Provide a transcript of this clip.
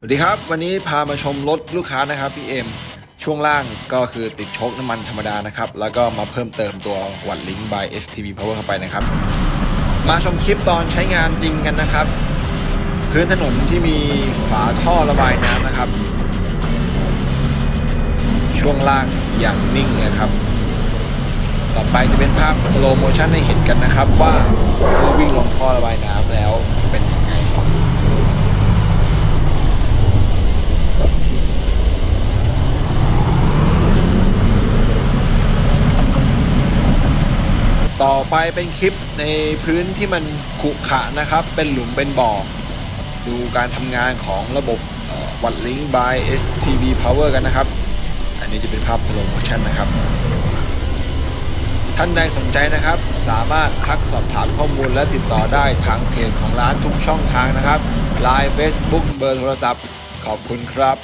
สวัสดีครับ วันนี้พามาชมรถลูกค้านะครับพี่เอ็มช่วงล่างก็คือติดโชคน้ำมันธรรมดานะครับ แล้วก็มาเพิ่มเติมตัววัดลิง by STV Power เข้าไปนะครับ มาชมคลิปตอนใช้งานจริงกันนะครับ พื้นถนนที่มีฝาท่อระบายน้ำนะครับ ช่วงล่างอย่างนิ่งเลยครับ ต่อไปจะเป็นภาพสโลโมชันให้เห็นกันนะครับว่าเมื่อวิ่ง ต่อไปเป็นคลิปในพื้นที่มันขุขะนะครับ เป็นหลุมเป็นบ่อ ดูการทำงานของระบบวัดลิง by STV Power กันนะครับ อันนี้จะเป็นภาพสโลโมชันนะครับ ท่านใดสนใจนะครับ สามารถทักสอบถามข้อมูลและติดต่อได้ทางเพจของร้านทุกช่องทางนะครับ Line Facebook เบอร์โทรศัพท์ ขอบคุณครับ